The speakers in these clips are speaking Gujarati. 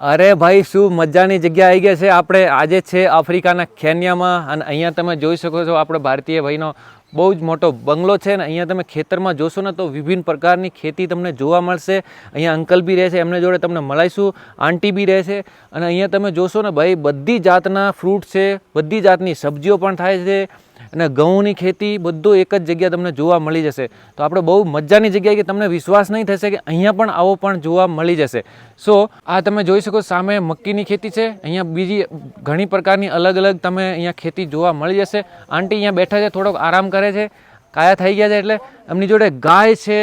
અરે ભાઈ, શું મજાની જગ્યા આવી ગયા છે? આપણે આજે છે આફ્રિકાના ખેન્યામાં અને અહીંયા તમે જોઈ શકો છો આપણે ભારતીય ભાઈનો બહુ જ મોટો બંગલો છે ને અહીંયા તમે ખેતરમાં જોશો ને તો વિભિન્ન પ્રકારની ખેતી તમને જોવા મળશે. અહીંયા અંકલ બી રહેશે એમને જોડે તમને મળાઈશું. આંટી બી રહેશે અને અહીંયા તમે જોશો ને ભાઈ, બધી જાતના ફ્રૂટ છે, બધી જાતની સબ્જીઓ પણ થાય છે. અને ઘઉંની ખેતી બધું એક જ જગ્યા તમને જોવા મળી જશે. તો આપણે બહુ મજાની જગ્યાએ કે તમને વિશ્વાસ નહીં થશે કે અહીંયા પણ આવો પણ જોવા મળી જશે. સો આ તમે જોઈ શકો સામે મક્કીની ખેતી છે. અહીંયા બીજી ઘણી પ્રકારની અલગ અલગ તમે અહીંયા ખેતી જોવા મળી જશે. આંટી અહીંયા બેઠા છે, થોડોક આરામ કરે છે. કાયા થઈ ગયા છે એટલે એમની જોડે ગાય છે,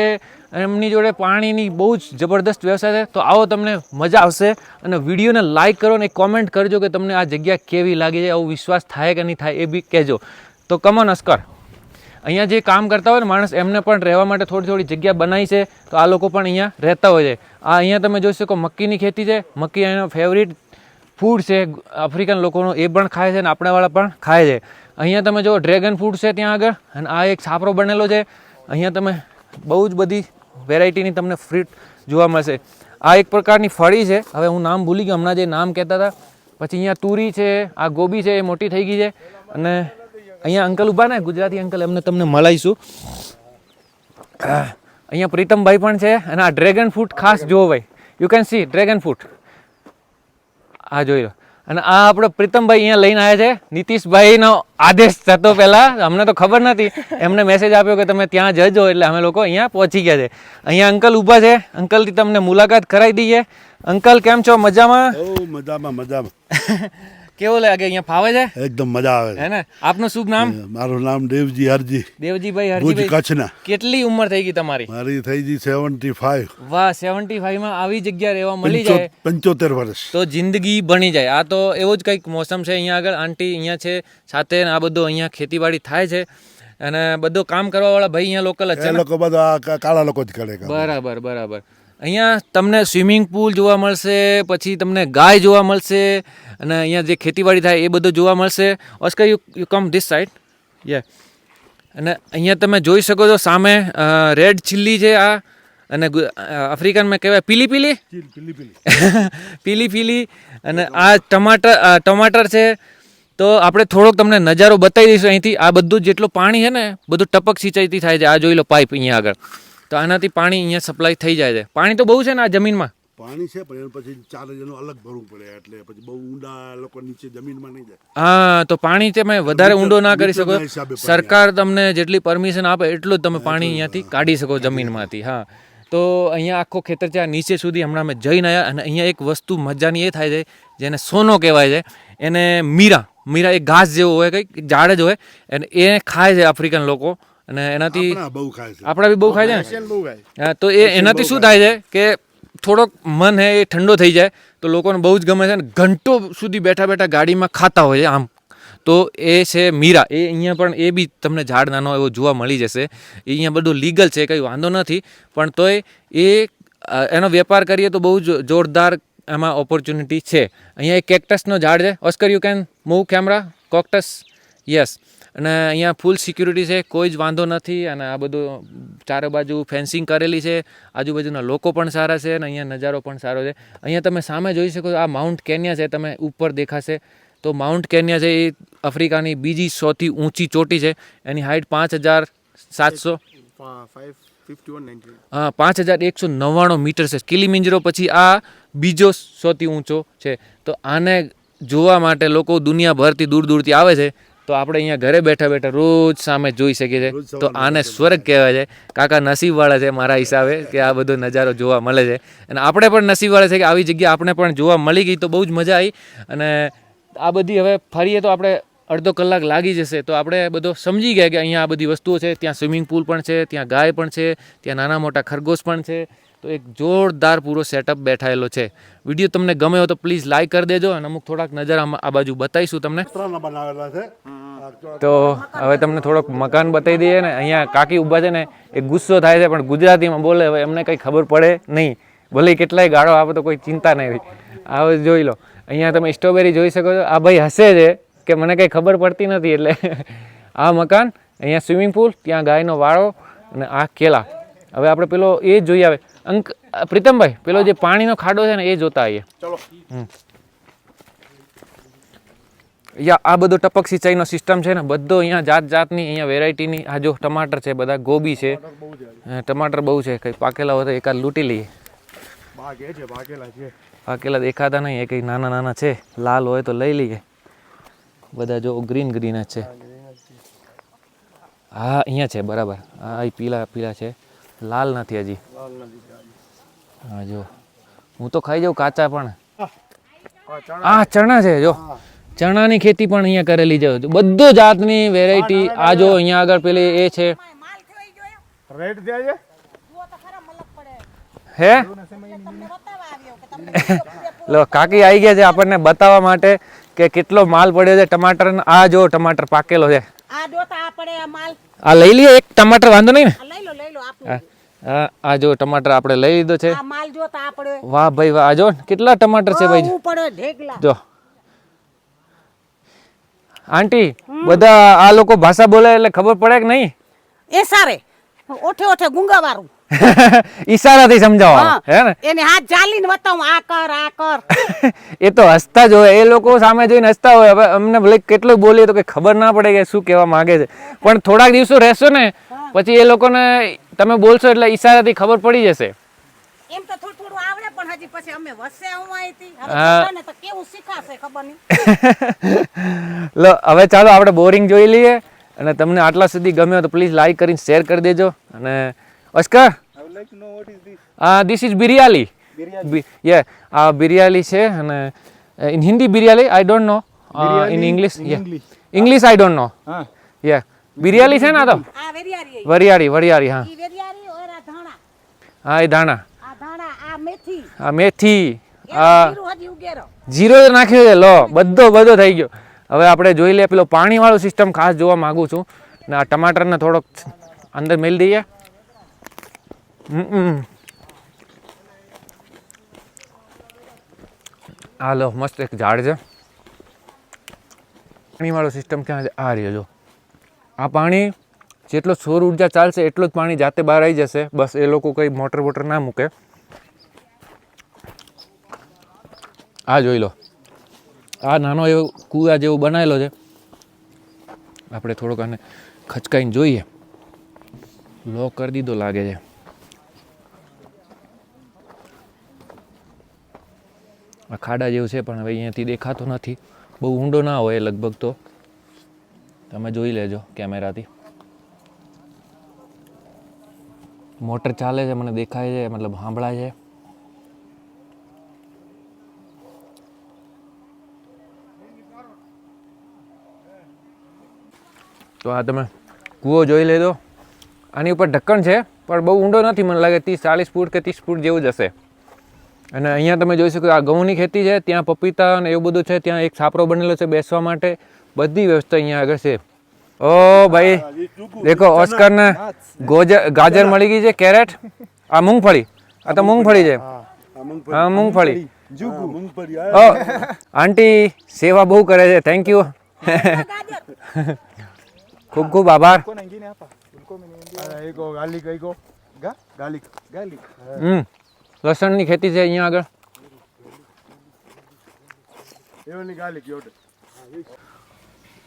એમની જોડે પાણીની બહુ જ જબરદસ્ત વ્યવસાય છે. તો આવો તમને મજા આવશે અને વિડીયોને લાઇક કરો અને કોમેન્ટ કરજો કે તમને આ જગ્યા કેવી લાગી છે, આવો વિશ્વાસ થાય કે નહીં થાય એ બી કહેજો. તો કમન અસ્કર અહીંયા જે કામ કરતા હોય ને માણસ, એમને પણ રહેવા માટે થોડી થોડી જગ્યા બનાવી છે, તો આ લોકો પણ અહીંયા રહેતા હોય છે. આ અહીંયા તમે જોઈ શકો મક્કીની ખેતી છે. મક્કી અહીંનો ફેવરિટ ફૂડ છે આફ્રિકન લોકોનો એ પણ ખાય છે અને આપણાવાળા પણ ખાય છે. અહીંયા તમે જો ડ્રેગન ફૂડ છે ત્યાં આગળ, અને આ એક છાપરો બનેલો છે. અહીંયા તમે બહુ જ બધી વેરાયટીની તમને ફ્રૂટ જોવા મળશે. આ એક પ્રકારની ફળી છે. હવે હું નામ ભૂલી ગયો, હમણાં જે નામ કહેતા હતા. પછી અહીંયા તુરી છે, આ ગોબી છે, એ મોટી થઈ ગઈ છે. અને અહીંયા અંકલ ઊભા ને ગુજરાતી અંકલ એમને તમને મળાઈશું. અહીંયા પ્રીતમભાઈ પણ છે અને આ ડ્રેગન ફ્રૂટ ખાસ જુઓ ભાઈ you can see dragon fruit આ જોઈ લો. અને આ આપણો પ્રીતમભાઈ અહીંયા લઈને આવ્યા છે. નીતિશભાઈનો આદેશ થતો પહેલા અમને તો ખબર નથી એમને મેસેજ આપ્યો કે તમે ત્યાં જજો એટલે અમે લોકો અહીંયા પહોંચી ગયા છે. અહીંયા અંકલ ઊભા છે. અંકલથી તમને મુલાકાત કરાવી દઈએ. અંકલ કેમ છો? મજામાં? મજામાં મજામાં. કેવો લાગે? અહીંયા ફાવે છે? એકદમ મજા આવે હે ને? આપનું શુભ નામ? મારું નામ દેવજી હરજી. દેવજીભાઈ હરજી કચ્છના. કેટલી ઉંમર થઈ ગઈ તમારી? મારી થઈ ગઈ સેવન્ટી ફાઈવ વાહ સેવન્ટી માં આવી જગ્યા રહેવા મળી જાય. પંચોતેર વર્ષ. તો જિંદગી બની જાય. આ તો એવો જ કંઈક મોસમ છે અહીંયા આગળ. આંટી અહીંયા છે સાથે આ બધું અહીંયા ખેતીવાડી થાય છે. અને બધું કામ કરવાવાળા ભાઈ અહીંયા લોકલ જ છે લોકો બધા કાળા લોકો જ કરે બરાબર બરાબર. અહીંયા તમને સ્વિમિંગ પુલ જોવા મળશે પછી તમને ગાય જોવા મળશે અને અહીંયા જે ખેતીવાડી થાય એ બધું જોવા મળશે. Oscar you you come this side યે અને અહીંયા તમે જોઈ શકો છો સામે રેડ ચીલી છે આ અને આફ્રિકનમાં કહેવાય પીલી પીલી? પીલી પીલી. અને આ ટમાટર ટમાટર છે. તો આપણે થોડોક તમને નજારો બતાવી દઈશું અહીંથી. આ બધું જેટલું પાણી છે ને બધું ટપક સિંચાઈથી થાય છે. આ જોઈ લો પાઇપ અહીંયા આગળ. તો આનાથી પાણી અહીંયા સપ્લાય થઈ જાય છે. પાણી તો બહુ છે ને આ જમીનમાં? પાણી છે પણ પછી ચાર હજારનું અલગ ભરવું પડે એટલે પછી બહુ ઊંડા લોકો નીચે જમીનમાં નહીં જાય. હા તો પાણી તમે વધારે ઊંડો ના કરી શકો. સરકાર તમને જેટલી પરમિશન આપે એટલું જ તમે પાણી અહીંયાથી કાઢી શકો જમીનમાંથી હા. તો અહીંયા આખો ખેતર છે આ નીચે સુધી હમણાં અમે જઈને આવ્યા અને અહીંયા એક વસ્તુ મજાની એ થાય છે જેને સોનો કહેવાય છે. એને મીરા મીરા એ ઘાસ જેવો હોય કંઈક ઝાડ જ હોય અને એ ખાય છે આફ્રિકન લોકો. અને એનાથી આપણા બહુ ખાય છે. આપણા બી બહુ ખાય છે ને? હા, તો એ એનાથી શું થાય છે કે થોડોક મન હે એ ઠંડો થઈ જાય તો લોકોને બહુ જ ગમે છે ને ઘંટો સુધી બેઠા બેઠા ગાડીમાં ખાતા હોય છે આમ. તો એ છે મીરા. એ અહીંયા પણ એ બી તમને ઝાડ નાનો એવો જોવા મળી જશે. એ અહીંયા બધું લીગલ છે કંઈ વાંધો નથી. પણ તોય એ એનો વેપાર કરીએ તો બહુ જ જોરદાર એમાં ઓપોર્ચ્યુનિટી છે. અહીંયા એક કેક્ટસનો ઝાડ છે. Oscar you can move camera cactus yes અને અહીંયા ફૂલ સિક્યુરિટી છે, કોઈ જ વાંધો નથી અને આ બધું ચારે બાજુ ફેન્સિંગ કરેલી છે. આજુબાજુના લોકો પણ સારા છે અને અહીંયા નજારો પણ સારો છે. અહીંયા તમે સામે જોઈ શકો આ માઉન્ટ કેન્યા છે, તમે ઉપર દેખાશે. તો માઉન્ટ કેન્યા છે એ આફ્રિકાની બીજી સૌથી ઊંચી ચોટી છે. એની હાઇટ પાંચ હજાર સાતસો. હા, પાંચ હજાર એકસો નવ્વાણું મીટર છે. કિલીમિંજરો પછી આ બીજો સૌથી ઊંચો છે. તો આને જોવા માટે લોકો દુનિયાભરથી દૂર દૂરથી આવે છે. તો આપણે અહીંયા ઘરે બેઠા બેઠા રોજ સામે જોઈ શકીએ છીએ. તો આને સ્વર્ગ કહેવાય છે. કાકા નસીબવાળા છે મારા હિસાબે કે આ બધો નજારો જોવા મળે છે. અને આપણે પણ નસીબવાળા છે કે આવી જગ્યા આપણે પણ જોવા મળી ગઈ તો બહુ જ મજા આવી. અને આ બધી હવે ફરીએ તો આપણે અડધો કલાક લાગી જશે તો આપણે બધો સમજી ગયા કે અહીંયા આ બધી વસ્તુઓ છે. ત્યાં સ્વિમિંગ પુલ પણ છે ત્યાં ગાય પણ છે ત્યાં નાના મોટા ખરગોશ પણ છે. તો એક જોરદાર પૂરો સેટઅપ બેઠાયેલો છે. વીડિયો તમને ગમે હોય તો પ્લીઝ લાઈક કરી દેજો અને અમુક થોડાક નજર આ બાજુ બતાવીશું તમને. બનાવેલા છે. તો હવે તમને થોડોક મકાન બતાવી દઈએ ને અહીંયા કાકી ઊભા છે ને એ ગુસ્સો થાય છે પણ ગુજરાતીમાં બોલે હવે એમને કંઈ ખબર પડે નહીં. ભલે કેટલાય ગાળો આપે તો કોઈ ચિંતા નહીં હવે જોઈ લો. અહીંયા તમે સ્ટ્રોબેરી જોઈ શકો છો. આ ભાઈ હસે છે કે મને કંઈ ખબર પડતી નથી એટલે આ મકાન અહીંયા સ્વિમિંગ પુલ ત્યાં ગાયનો વાળો અને આ કેલા. હવે આપણે પેલો એ જ જોઈ આવે અંક પ્રીતમભાઈ પેલો જે પાણીનો ખાડો છે ને એ જોતા આવીએ. ચલો. યા આ બધો ટપક સિંચાઈનો સિસ્ટમ છે ને બધો અહીંયા જાત જાતની અહીંયા વેરાયટીની આ જો ટમાટર છે બધા ગોબી છે. ટમાટર બહુ છે. કંઈ પાકેલા હોય તો એકાદ લૂંટી લઈએ. પાકેલા દેખાતા નહીં એ કંઈ નાના નાના છે. લાલ હોય તો લઈ લઈએ. બધા જો ગ્રીન ગ્રીન જ છે. હા અહીંયા છે બરાબર. હા એ પીલા પીલા છે. લાલ નથી હજી. હા જો. હું તો ખાઈ જાઉં કાચા પણ. હા. આ ચણા છે. જો. ચણાની ખેતી પણ અહીંયા કરેલી છે. બધો જાતની વેરાયટી આ જો અહીંયા આગળ પેલી એ છે. રેટ છે જુઓ તો ખરા મલક પડે હે? લો કાકી આવી ગયા છે આપણને બતાવવા માટે કે કેટલો માલ પડ્યો છે ટમાટર આ જો ટમાટર પાકેલો છે. આ જોતા આ પડે આ માલ. આ લઈ લઈએ એક ટમાટર વાંધો નહીં ને? આ લઈ લો લઈ લો આ- આ આ જો ટમાટર આપણે લઈ લીધો છે. વાહ ભાઈ વાહ જો કેટલા ટમાટર છે ભાઈ? જો. આંટી બધા આ લોકો ભાષા બોલે એટલે ખબર પડે કે નહીં? એ સારે. ઓઠે ઓઠે ગુંગા વાળું ઈશારાથી સમજાવવાનું હે. ને? એને હાથ ચાલીને બતાવું આ કર આ કર. એ તો હસતા જ હોય. એ લોકો સામે જોઈને હસતા હોય. હવે અમને ભલે કેટલું બોલીએ તો કે ખબર ના પડે કે શું કહેવા માંગે છે. પણ થોડાક દિવસો રહેશો ને પછી એ લોકોને તમે બોલશો એટલે ઈશારાથી ખબર પડી જશે. એમ તો હજી પછી અમે વસે હું. હવે. તો કેવું શીખાશે ખબર નહીં. લો હવે ચાલો આપણે બોરિંગ જોઈ લઈએ. અને તમને આટલા સુધી ગમ્યો તો પ્લીઝ લાઈક કરીને શેર કરી દેજો. અને Oscar I would like to know what is this આ ધીસ ઇઝ બિરિયાલી યે આ બિરિયાલી છે અને in Hindi biryani I don't know in English English I don't know યે બિરિયાલી છે ને આ તો? આ વરિયાળી વરિયાળી હા. ઈ વેરિયારી ઓર આ ધાણા? હા એ ધાણા. મેથી. આ મેથી આ જીરું નાખ્યો છે લો બધો બધો થઈ ગયો. હવે આપણે જોઈ લઈએ પેલો પાણીવાળો સિસ્ટમ ખાસ જોવા માગું છું. ને આ ટમાટરને થોડોક અંદર મેલી દઈએ. આ લો મસ્ત એક ઝાડ છે. પાણીવાળો સિસ્ટમ ક્યાં છે? આ રહ્યો જો. આ પાણી જેટલો સૌર ઊર્જા ચાલશે એટલું જ પાણી જાતે બહાર આવી જશે. બસ એ લોકો કંઈ મોટર વોટર ના મૂકે. આ જોઈ લો. આ નાનો એવો કૂવા જેવો બનાવેલો છે. આપણે થોડોક આને ખચકાઈને જોઈએ. લો કરી દીધો લાગે છે. આ ખાડા જેવું છે, પણ હવે અહીંયાથી દેખાતો નથી. બહુ ઊંડો ના હોય લગભગ તો. તમે જોઈ લેજો કેમેરાથી. મોટર ચાલે છે, મને દેખાય છે, મતલબ સાંભળાય છે. તો આ તમે કૂવો જોઈ લેજો. આની ઉપર ઢક્કણ છે, પણ બહુ ઊંડો નથી. મને લાગે ત્રીસ ચાલીસ ફૂટ કે ત્રીસ ફૂટ જેવું જ હશે. અને અહીંયા તમે જોઈ શકો આ ઘઉંની ખેતી છે, ત્યાં પપીતા અને એવું બધું છે. ત્યાં એક છાપરો બનેલો છે બેસવા માટે. બધી વ્યવસ્થા અહીંયા આગળ છે. ઓ ભાઈ, દેખો, ઓસ્કરને ગોજર ગાજર મળી ગઈ છે, કેરેટ. આ મૂંગફળી. આ તો મૂંગફળી છે. હા, મૂંગફળી. આંટી સેવા બહુ કરે છે. થેન્ક યુ ખૂબ ખૂબ આભાર. હમ. લસણની ખેતી છે અહીંયા આગળ.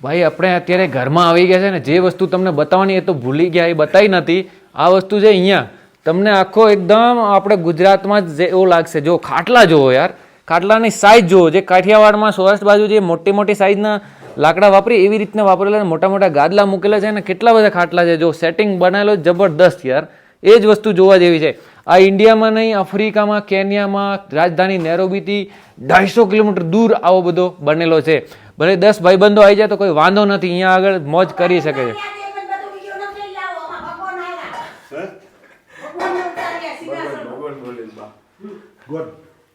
ભાઈ આપણે અત્યારે ઘરમાં આવી ગયા છે ને જે વસ્તુ તમને બતાવવાની એ તો ભૂલી ગયા એ બતાવી નથી. આ વસ્તુ છે અહીંયા. તમને આખો એકદમ આપણે ગુજરાતમાં જ એવું લાગશે. જો ખાટલા જોવો યાર. ખાટલાની સાઇઝ જુઓ જે કાઠિયાવાડમાં સૌરાષ્ટ્ર બાજુ જે મોટી મોટી સાઇઝના લાકડા વાપરી એવી રીતના વાપરેલા મોટા મોટા ગાદલા મૂકેલા છે અને કેટલા બધા ખાટલા છે. જો સેટિંગ બનાવેલો જબરદસ્ત યાર. એ જ વસ્તુ જોવા જેવી છે. આ ઇન્ડિયામાં નહીં આફ્રિકામાં કેન્યામાં રાજધાની નેરોબીથી ઢાઈસો કિલોમીટર દૂર આવો બધો બનેલો છે. ભલે દસ ભાઈબંધો આવી જાય તો કોઈ વાંધો નથી અહીંયા આગળ મોજ કરી શકે છે. god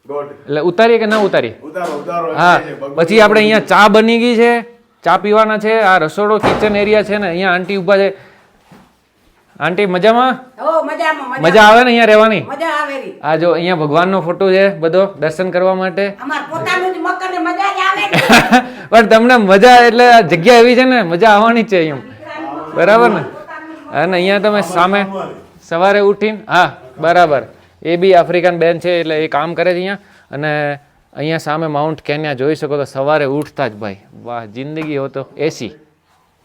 એટલે ઉતારીએ કે ના ઉતારીએ? ઉતારો ઉતારો. હા. પછી આપણે અહીંયા ચા બની ગઈ છે. ચા પીવાના છે. આ રસોડો કિચન એરિયા છે ને અહીંયા આંટી ઊભા છે. આંટી મજામાં? મજા આવે ને અહીંયા રહેવાની? મજા આવે રી. આ જો અહીંયા ભગવાનનો ફોટો છે બધો દર્શન કરવા માટે. અમાર પોતાનું જ મકાન ને મજા જ આવે ને પણ તમને મજા એટલે આ જગ્યા એવી છે ને મજા આવવાની જ છે અહીંયા. બરાબર ને? અને અહીંયા તમે સામે સવારે ઉઠીને હા બરાબર. એ બી આફ્રિકન બેન છે એટલે એ કામ કરે છે અહીંયા. અને અહીંયા સામે માઉન્ટ કેન્યા જોઈ શકો તો સવારે ઉઠતા જ ભાઈ. વાહ, જિંદગી હો તો. એસી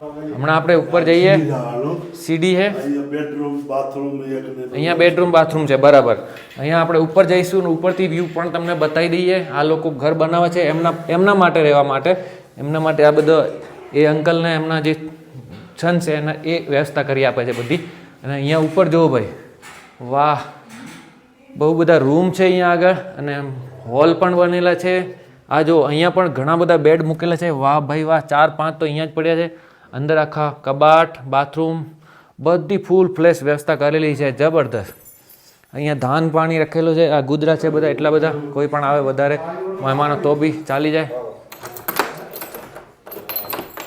હમણાં આપણે ઉપર જઈએ. સીડી છે અહીંયા બેડરૂમ બાથરૂમ છે, બરાબર. અહીંયા આપણે ઉપર જઈશું ને ઉપરથી વ્યૂ પણ તમને બતાવી દઈએ. આ લોકો ઘર બનાવે છે એમના એમના માટે રહેવા માટે. એમના માટે આ બધો એ અંકલને એમના જે છન છે એના, એ વ્યવસ્થા કરી આપે છે બધી. અને અહીંયા ઉપર જુઓ ભાઈ. વાહ. બહુ બધા રૂમ છે અહીંયા આગળ અને હોલ પણ બનેલા છે. આ જો અહીંયા પણ ઘણા બધા બેડ મૂકેલા છે. વાહ ભાઈ વાહ, ચાર પાંચ તો અહીંયા જ પડ્યા છે. અંદર આખા કબાટ બાથરૂમ બધી ફૂલ ફ્લેશ વ્યવસ્થા કરેલી છે. જબરદસ્ત. અહીંયા ધાન પાણી રખેલું છે. આ ગુદરા છે બધા, એટલા બધા. કોઈ પણ આવે વધારે મહેમાનો તો બી ચાલી જાય.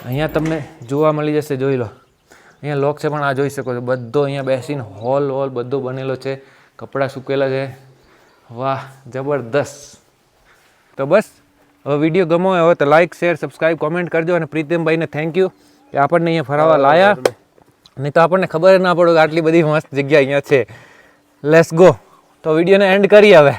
અહીંયા તમને જોવા મળી જશે, જોઈ લો. અહીંયા લોક છે પણ આ જોઈ શકો છો. બધો અહીંયા બેસીને હોલ હોલ બધો બનેલો છે. કપડાં સૂકેલા છે. વાહ જબરદસ્ત. તો બસ હવે વીડિયો ગમો હોય તો લાઇક શેર સબસ્ક્રાઈબ કોમેન્ટ કરજો અને પ્રીતિમભાઈને થેન્ક યુ કે આપણને અહીંયા ફરાવા લાયા. નહીં તો આપણને ખબર ના પડે કે આટલી બધી મસ્ત જગ્યા અહીંયા છે. લેટ્સ ગો તો વિડીયોને એન્ડ કરીએ હવે.